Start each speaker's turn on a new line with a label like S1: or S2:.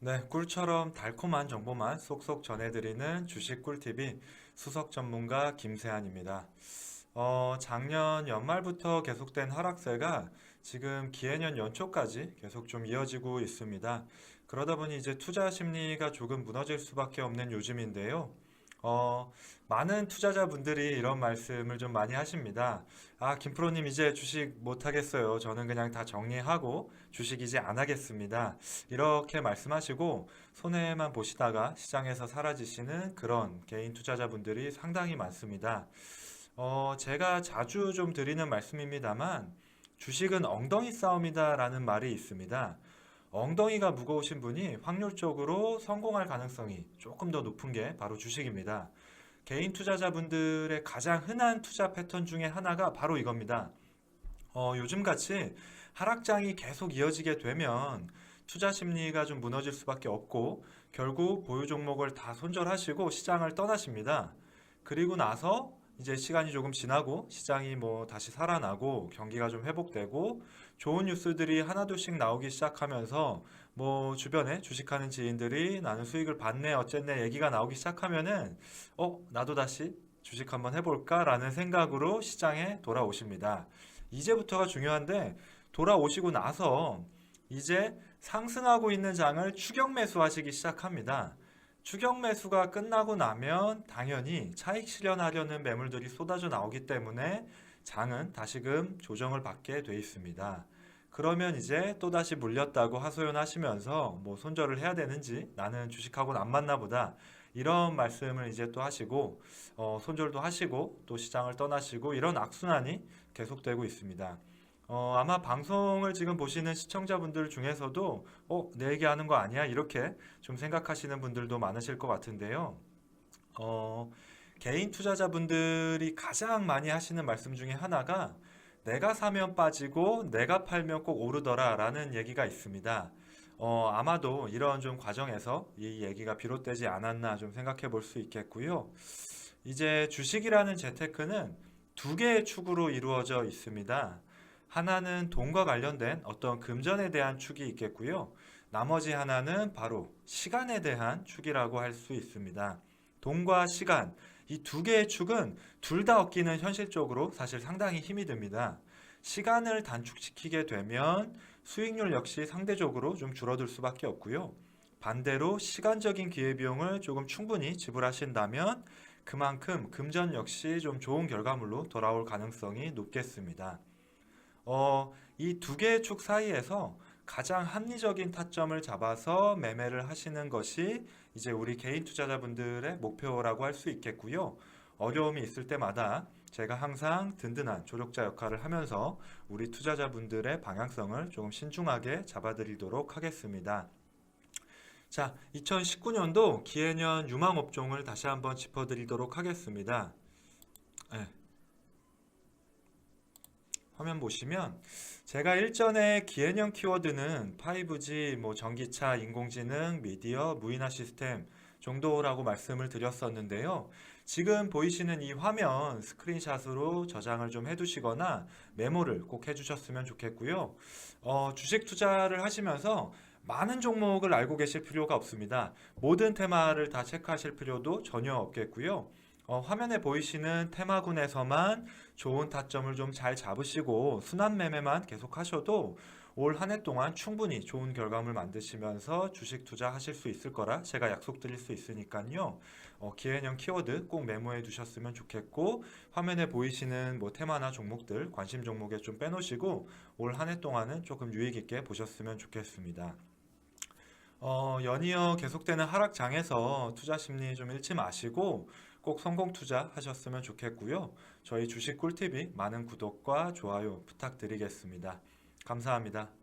S1: 네, 꿀처럼 달콤한 정보만 쏙쏙 전해드리는 주식 꿀TV 수석 전문가 김세한입니다. 어, 작년 연말부터 계속된 하락세가 지금 기해년 연초까지 계속 좀 이어지고 있습니다. 그러다 보니 이제 투자 심리가 조금 무너질 수밖에 없는 요즘인데요. 어, 많은 투자자분들이 이런 말씀을 좀 많이 하십니다. 아, 김프로님 이제 주식 못 하겠어요. 저는 그냥 다 정리하고 주식 이제 안 하겠습니다. 이렇게 말씀하시고 손해만 보시다가 시장에서 사라지시는 그런 개인 투자자분들이 상당히 많습니다. 어, 제가 자주 좀 드리는 말씀입니다만 주식은 엉덩이 싸움이다라는 말이 있습니다. 엉덩이가 무거우신 분이 확률적으로 성공할 가능성이 조금 더 높은 게 바로 주식입니다. 개인 투자자분들의 가장 흔한 투자 패턴 중에 하나가 바로 이겁니다. 어, 요즘 같이 하락장이 계속 이어지게 되면 투자 심리가 좀 무너질 수밖에 없고 결국 보유 종목을 다 손절하시고 시장을 떠나십니다. 그리고 나서 이제 시간이 조금 지나고 시장이 뭐 다시 살아나고 경기가 좀 회복되고 좋은 뉴스들이 하나둘씩 나오기 시작하면서 뭐 주변에 주식하는 지인들이 나는 수익을 받네 어쨌네 얘기가 나오기 시작하면은 어 나도 다시 주식 한번 해볼까라는 생각으로 시장에 돌아오십니다. 이제부터가 중요한데 돌아오시고 나서 이제 상승하고 있는 장을 추격 매수하시기 시작합니다. 추격 매수가 끝나고 나면 당연히 차익 실현하려는 매물들이 쏟아져 나오기 때문에 장은 다시금 조정을 받게 돼 있습니다. 그러면 이제 또다시 물렸다고 하소연하시면서 뭐 손절을 해야 되는지 나는 주식하고는 안 맞나 보다 이런 말씀을 이제 또 하시고 어, 손절도 하시고 또 시장을 떠나시고 이런 악순환이 계속되고 있습니다. 어, 아마 방송을 지금 보시는 시청자분들 중에서도 어, 내 얘기하는 거 아니야? 이렇게 좀 생각하시는 분들도 많으실 것 같은데요. 어, 개인 투자자분들이 가장 많이 하시는 말씀 중에 하나가 내가 사면 빠지고 내가 팔면 꼭 오르더라 라는 얘기가 있습니다. 어, 아마도 이런 좀 과정에서 이 얘기가 비롯되지 않았나 좀 생각해 볼 수 있겠고요. 이제 주식이라는 재테크는 두 개의 축으로 이루어져 있습니다. 하나는 돈과 관련된 어떤 금전에 대한 축이 있겠고요. 나머지 하나는 바로 시간에 대한 축이라고 할 수 있습니다. 돈과 시간, 이 두 개의 축은 둘 다 얻기는 현실적으로 사실 상당히 힘이 듭니다. 시간을 단축시키게 되면 수익률 역시 상대적으로 좀 줄어들 수밖에 없고요. 반대로 시간적인 기회비용을 조금 충분히 지불하신다면 그만큼 금전 역시 좀 좋은 결과물로 돌아올 가능성이 높겠습니다. 어, 이 두 개의 축 사이에서 가장 합리적인 타점을 잡아서 매매를 하시는 것이 이제 우리 개인 투자자분들의 목표라고 할 수 있겠고요. 어려움이 있을 때마다 제가 항상 든든한 조력자 역할을 하면서 우리 투자자분들의 방향성을 조금 신중하게 잡아드리도록 하겠습니다. 자, 2019년도 기해년 유망업종을 다시 한번 짚어드리도록 하겠습니다. 네. 화면 보시면 제가 일전에 기해년 키워드는 5G, 뭐 전기차, 인공지능, 미디어, 무인화 시스템 정도라고 말씀을 드렸었는데요. 지금 보이시는 이 화면 스크린샷으로 저장을 좀 해두시거나 메모를 꼭 해주셨으면 좋겠고요. 어, 주식 투자를 하시면서 많은 종목을 알고 계실 필요가 없습니다. 모든 테마를 다 체크하실 필요도 전혀 없겠고요. 어, 화면에 보이시는 테마군에서만 좋은 타점을 좀 잘 잡으시고 순환 매매만 계속 하셔도 올 한 해 동안 충분히 좋은 결과물 만드시면서 주식 투자하실 수 있을 거라 제가 약속드릴 수 있으니까요. 어, 기회형 키워드 꼭 메모해 두셨으면 좋겠고 화면에 보이시는 뭐 테마나 종목들 관심 종목에 좀 빼놓으시고 올 한 해 동안은 조금 유익 있게 보셨으면 좋겠습니다. 어, 연이어 계속되는 하락장에서 투자 심리 좀 잃지 마시고 꼭 성공 투자 하셨으면 좋겠고요. 저희 주식 꿀팁이 많은 구독과 좋아요 부탁드리겠습니다. 감사합니다.